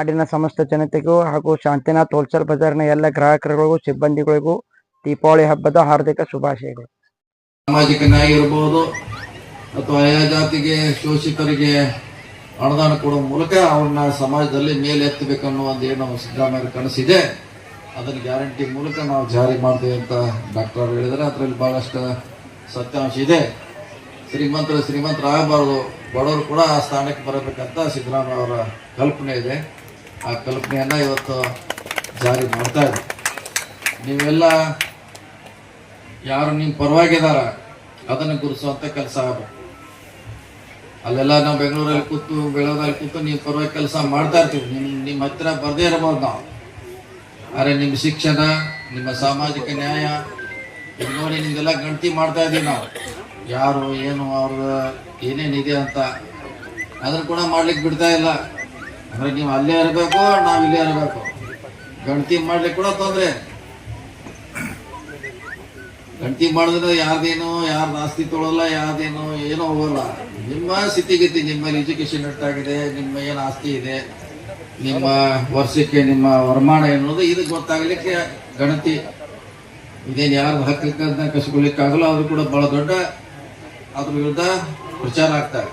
ನಾಡಿನ ಸಮಸ್ತ ಜನತೆಗೂ ಹಾಗೂ ಶಾಂತಿನಾಥ್ ಹೋಲ್ಸೇಲ್ ಬಜಾರ್ನ ಎಲ್ಲ ಗ್ರಾಹಕರಿಗೂ, ಸಿಬ್ಬಂದಿಗಳಿಗೂ ದೀಪಾವಳಿ ಹಬ್ಬದ ಹಾರ್ದಿಕ ಶುಭಾಶಯಗಳು. ಸಾಮಾಜಿಕ ನ್ಯಾಯ ಇರಬಹುದು ಅಥವಾ ಆಯಾ ಜಾತಿಗೆ ಶೋಷಿತರಿಗೆ ಅನುದಾನ ಕೊಡುವ ಮೂಲಕ ಅವ್ರನ್ನ ಸಮಾಜದಲ್ಲಿ ಮೇಲೆತ್ತಬೇಕನ್ನೋ ಒಂದು ಏನು ಸಿದ್ದರಾಮಯ್ಯ ಕನಸಿದೆ. ಅದನ್ನು ಗ್ಯಾರಂಟಿ ಮೂಲಕ ನಾವು ಜಾರಿ ಮಾಡ್ತೇವೆ ಅಂತ ಡಾಕ್ಟರ್ ಹೇಳಿದರೆ ಅದರಲ್ಲಿ ಬಹಳಷ್ಟು ಸತ್ಯಾಂಶ ಇದೆ. ಶ್ರೀಮಂತರು ಶ್ರೀಮಂತರಾಗಬಾರ್ದು. ಬಡವರು ಕೂಡ ಆ ಸ್ಥಾನಕ್ಕೆ ಬರಬೇಕಂತ ಸಿದ್ದರಾಮಯ್ಯ ಅವರ ಕಲ್ಪನೆ ಇದೆ. ಆ ಕಲ್ಪನೆಯನ್ನು ಇವತ್ತು ಜಾರಿ ಮಾಡ್ತಾ ಇದೆ. ನೀವೆಲ್ಲ ಯಾರು ನಿಮ್ಮ ಪರವಾಗಿದ್ದಾರ ಅದನ್ನು ಗುರುಸುವಂಥ ಕೆಲಸ ಆಗಬೇಕು. ಅಲ್ಲೆಲ್ಲ ನಾವು ಬೆಂಗಳೂರಲ್ಲಿ ಕೂತು ಬೆಳಗಾದಲ್ಲಿ ಕೂತು ನೀವು ಪರವಾಗಿ ಕೆಲಸ ಮಾಡ್ತಾ ಇರ್ತೀವಿ ನಿಮ್ಮ ನಿಮ್ಮ ಹತ್ರ ಬರದೇ ಇರಬಹುದು ನಾವು. ಆದರೆ ನಿಮ್ಮ ಶಿಕ್ಷಣ, ನಿಮ್ಮ ಸಾಮಾಜಿಕ ನ್ಯಾಯ, ಇದು ನೋಡಿ ನಿಮಗೆಲ್ಲ ಗಣತಿ ಮಾಡ್ತಾ ಇದ್ದೀವಿ ನಾವು. ಯಾರು, ಏನು ಅವ್ರ ಏನೇನಿದೆ ಅಂತ ಅದನ್ನು ಕೂಡ ಮಾಡ್ಲಿಕ್ಕೆ ಬಿಡ್ತಾ ಇಲ್ಲ. ಅಂದ್ರೆ ನೀವು ಅಲ್ಲೇ ಇರಬೇಕು, ನಾವು ಇಲ್ಲೇ ಇರಬೇಕು. ಗಣತಿ ಮಾಡ್ಲಿಕ್ಕೆ ಕೂಡ ತೊಂದ್ರೆ. ಗಣತಿ ಮಾಡಿದ್ರೆ ಯಾರ್ದೇನು ಯಾರ್ದು ಆಸ್ತಿ ತೊಳಲ್ಲ, ಯಾರ್ದೇನು, ಏನೋ ಹೋಗಲ್ಲ. ನಿಮ್ಮ ಸ್ಥಿತಿಗತಿ ನಿಮ್ಮಲ್ಲಿ ಎಜುಕೇಶನ್ ಎಷ್ಟಾಗಿದೆ, ನಿಮ್ಮ ಏನು ಆಸ್ತಿ ಇದೆ, ನಿಮ್ಮ ವರ್ಷಕ್ಕೆ ನಿಮ್ಮ ವರಮಾನ ಎನ್ನುವುದು ಇದು ಗೊತ್ತಾಗ್ಲಿಕ್ಕೆ ಗಣತಿ. ಇದೇನು ಯಾರು ಹಕ್ಕನ್ನ ಕಸ್ಕೊಳ್ಲಿಕ್ಕಾಗಲ್ಲ, ಅದು ಕೂಡ ಬಹಳ ದೊಡ್ಡ ಅದ್ರ ವಿರುದ್ಧ ಪ್ರಚಾರ ಆಗ್ತಾ ಇದೆ.